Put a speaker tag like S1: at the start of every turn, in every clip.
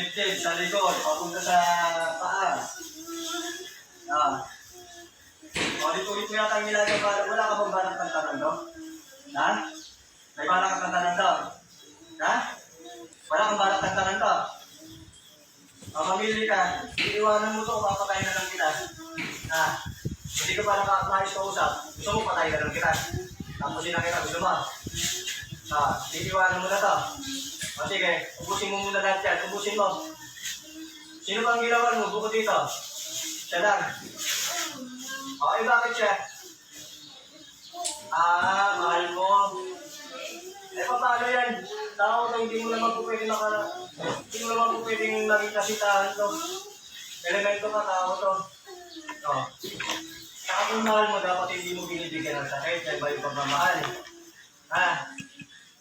S1: dibdib, sa likod, papunta sa paa. Ah. Ulit-ulit mo yata ang ginagawa. Wala ka bang balak ng tanong doon? Ha? May balak kang tanong? Ha? Wala kang balak ng tanong doon? O, mamili ka. Iiwanan mo to, papatayin na lang kita. Ha? Hindi ka pa nakakayos ka usap. Gusto mo patayin na lang kita. Tapos na kita, gusto mo. Ha? Iiwanan mo na to. O sige, ubusin mo muna lahat yan. Ubusin mo. Sino bang ginawan mo? Bukod dito. Siya lang. O, eh bakit siya? Ah, mahal mo. Eh, paano yan? Tao na hindi mo naman po pwede naka... Hindi mo naman po pwedeng maging kasitahan to. Elemento ka, tao to. O. Saka kung mahal mo, dapat hindi mo binibigyan ng sakit. Yan ba yung pagmamahal? Ha?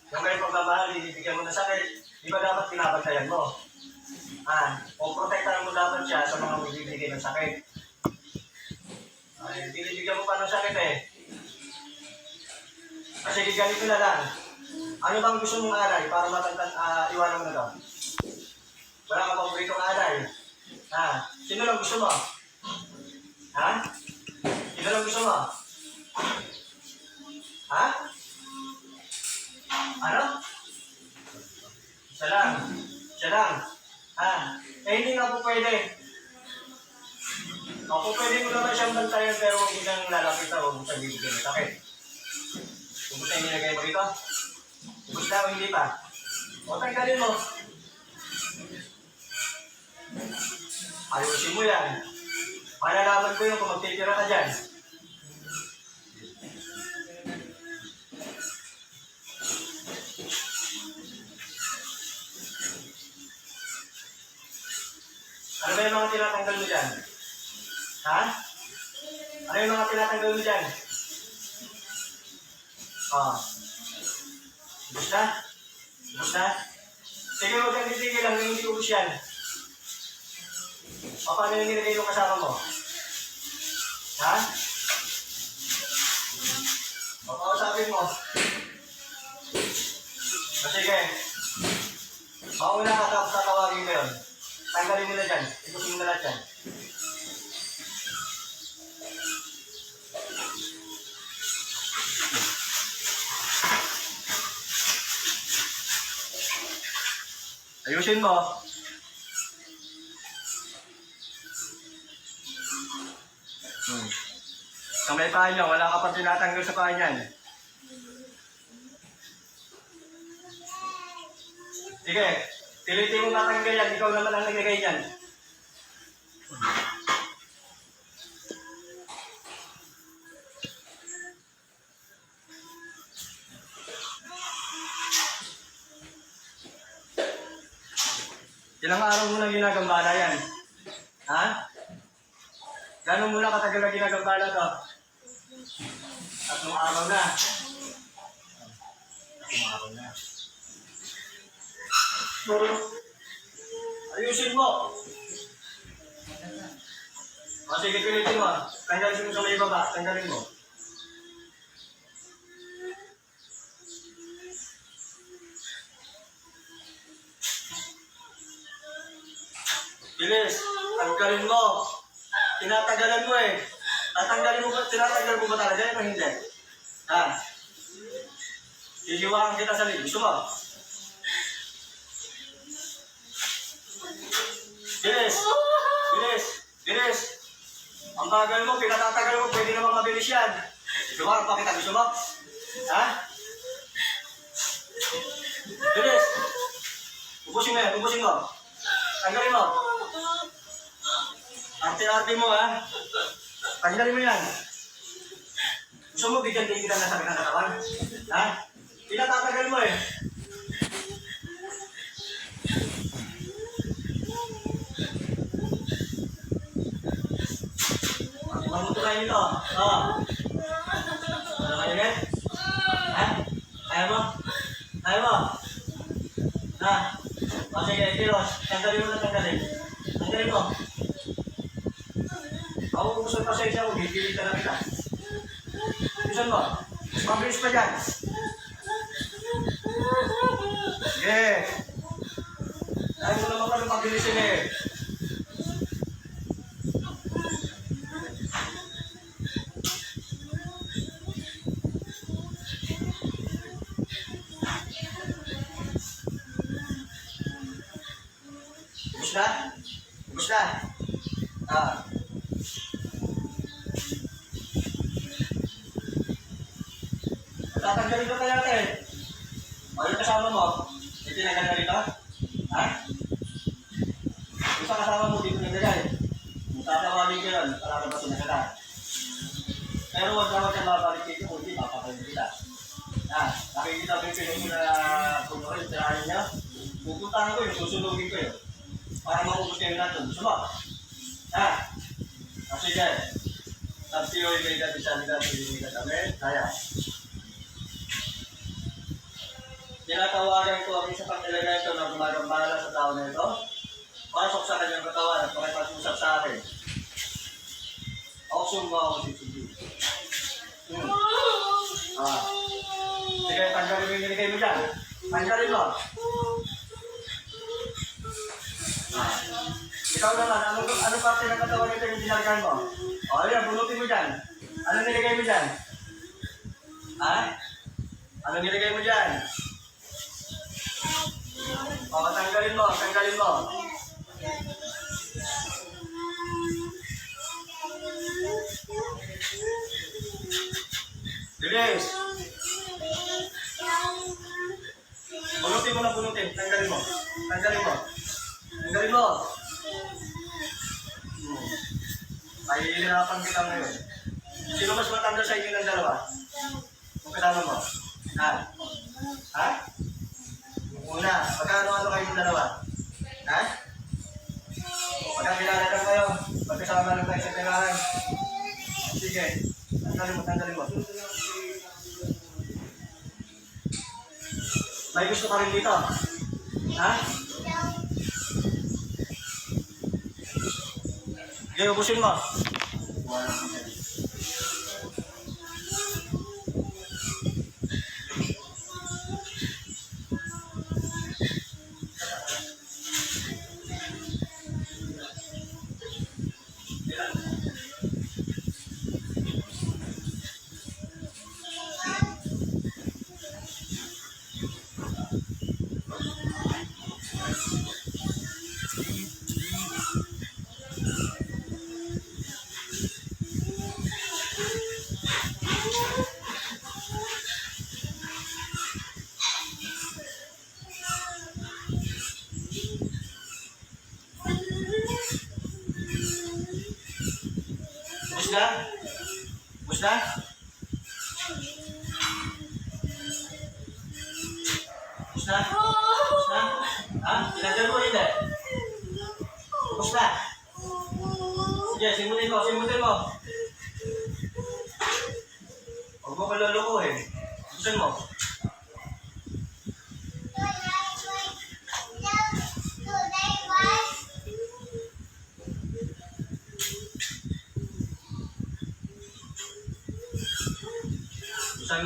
S1: Yung may pagmamahal, binibigyan mo ng sakit. Di ba dapat pinabantayan mo? Ha? O protektahan mo dapat siya sa mga bibigay ng sakit. Ay, binibigyan mo pa ng sakit eh. Kasi ganito na lang. Ano bang gusto mong aral para matantan, ah, iwanan mo na daw? Wala ka bang britong aral? Ha? Sino lang gusto mo? Ha? Sino lang gusto mo? Siya lang. Siya lang. Ha? Eh, hindi nga po pwede. Ako pwede mo naman siyang bantayan pero huwag mo siyang lalapitan, huwag mo siyang bibigyan ng sakit. Kung gusto yung nilagay mo rito, gusto o hindi pa. O tanggalin mo. Ayusin mo yan. Malalaman ko yun kung magtitira ka dyan. Mga tinatanggal mo dyan? Ha? Ano yung mga tinatanggal mo dyan? Ah. Gusto? Gusto? Sige, huwag kang titigil lang, hindi ubus yan. O, paano yung nilagay yung kasama mo? Ha? O, kausapin mo. O, sige. Mauna ka tapos tatawagin ko yun. Tanggalin mo na dyan. Ikutin mo na lahat dyan. Ayusin mo. Hmm. Sa may paa niya, wala ka pa tinatanggal sa paa niyan. Sige, pilitin mo matanggal yan. Ikaw naman ang naglagay niyan. Ilang araw mo na ginagambala yan? Ha? Gano'n mo na katagal na ginagambala to? Tatlong araw na. Tatlong araw na. Ayusin mo. O sige, pilitin mo. ah. Tanggalin mo sa may baba. Tanggalin mo. Bilis. Tanggalin mo. Tinatanggalan mo eh. Tatanggalin mo ba? Tinatanggal mo ba talaga yun o hindi? Ha? Sisiwakan kita sa liig. Gusto mo? Bilis! Bilis! Bilis! Ang bagal mo, pinatatagal mo, pwede naman mabilis yan. Lumakad pa kita, gusto? Ha? Bilis! Ubusin mo yan, ubusin mo. Tanggalin mo. Arte-arte mo, ha? Tanggalin mo yan. Gusto mo, bigyan din kita ng sakit ng katawan? Ha? Pinatatagal mo eh. Mamutukan nito. Oo. Ano kayo yan? Ha? Ayaw mo? Ayaw mo? Ha? O sige, Tiros. Tanggalin mo na tanggalin. Tanggalin mo. Ako gusto pasensya ko, bibili ka na kita. Gusto mo? Mas mabilis pa dyan. Sige. Ayaw mo naman kami pabilisin eh. Ubus na? Ubus na? Ah. Tatanggalin ko kaya natin. O yung kasama mo, hindi tinanggal rito? Ha? Yung sa kasama mo, dito nagagay. Tatawagin ko yun, para ba na kita. Pero huwag na huwag kang babalik dito, kung hindi, papatayin kita. Ha? Nakikita mo yung pinong na puno rin, tirahin niya. Pupuntahan ko yun, susunugin ko yun. Para maubos kayo natin. Gusto mo? Ha? O sige. Tapsiyo yung may dati sa nila, hindi ka kami. Kaya. Tinatawagan ko ang isa pang elemento na gumagambala sa tao na ito. Pasok sa kanyang katawan at makipag-usap sa akin. Awesome mo ako sisubi. Hmm. Ah. Sige, tanggalin mo yung nilagay mo dyan. Tanggalin mo. Ikaw naman, ano, ano parte ng katawan nito yung dinargan mo? O, oh, yan, bunutin mo dyan. Ano nilagay mo dyan? Ha? Ano nilagay mo dyan? O, tanggalin mo, tanggalin mo. Bilis! Bunutin mo na bunutin. Tanggalin mo. Tanggalin mo. Tanggalin mo. Hmm. Mahihirapan kita ngayon. Sino mas matanda sa inyo ng dalawa? Kung kasama mo? Ha? Ha? Yung una. Magkano-ano kayo ng dalawa? Ha? Pagkakilala lang kayo. Magkasama lang kayo sa tirahan. Sige. Tanggalin mo, tanggalin mo. May gusto ka rin dito? Ha? Sige, ubusin mo. Ubus na? Ubus na? Ubus? Ubus? Ha? Tinanggal mo hindi? Ubus na? Sige, simutin mo, simutin mo. Huwag mo kalulukuhin. Ubusin mo.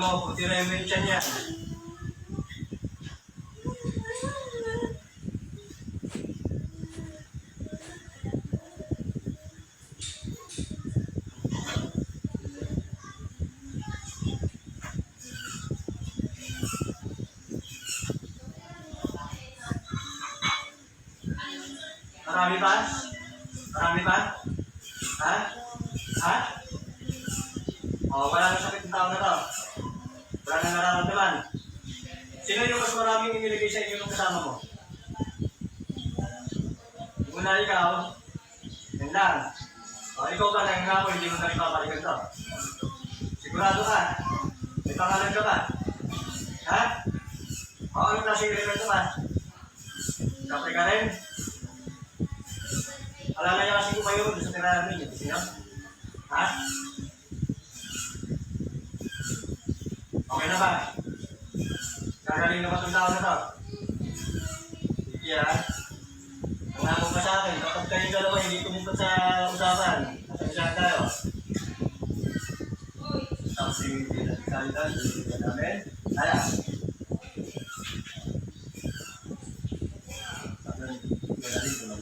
S1: Mo, tira yung tiyan niya. Marami ba? Marami ba? Ha? Ha? Oh, wala nang sakit ng tao na to. Wala nang nararamdaman. Sino yung mas maraming inilagay sa inyo ng kasama mo? Muna ikaw. Yan lang. O, ikaw ba nang nga mo, hindi mo na rin papalikan to? Sigurado ka? May pangalan ka ba? Ha? O, ano na sige rin ito ba? Kapre ka rin? Alala niya kasi kung kayo doon sa tirahan ninyo. Niyo? Ha? Okay na ba? Gagaling na ba itong tao na to? Ha? Ang hamon ka sa akin, kapag kayong dalawa hindi tumupad sa usapan, nasagsahan tayo. Tapos yung pinagkalitan, hindi namin. Kaya. Sabi